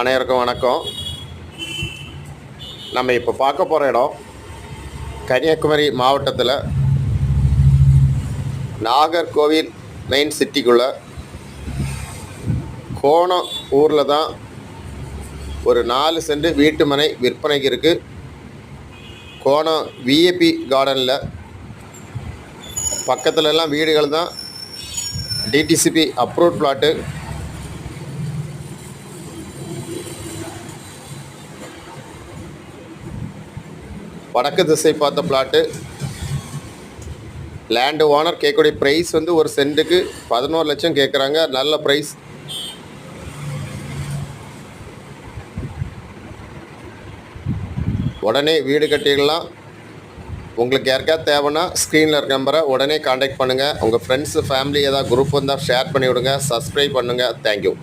அனைவருக்கும் வணக்கம். நம்ம இப்போ பார்க்க போகிற இடம் கன்னியாகுமரி மாவட்டத்தில் நாகர்கோவில் மெயின் சிட்டிக்குள்ளே கோணம் ஊரில் தான் ஒரு நாலு சென்ட் வீட்டு மனை விற்பனைக்கு இருக்குது கோணம் விஏபி கார்டனில் பக்கத்துலலாம் வீடுகள் தான். டிடிசிபி அப்ரூவ்ட் பிளாட்டு வடக்கு திசை பார்த்த பிளாட்டு லேண்டு ஓனர் கேட்கக்கூடிய ப்ரைஸ் வந்து ஒரு சென்ட்டுக்கு பதினோரு லட்சம் கேட்குறாங்க. நல்ல ப்ரைஸ் உடனே வீடு கட்டிடலாம். உங்களுக்கு யாருக்காவது தேவைன்னா ஸ்க்ரீனில் இருக்க நம்பரை உடனே காண்டாக்ட் பண்ணுங்கள் உங்கள் ஃப்ரெண்ட்ஸு ஃபேமிலி ஏதாவது குரூப் வந்தால் ஷேர் பண்ணிவிடுங்க சப்ஸ்கிரைப் பண்ணுங்கள் தேங்க்யூ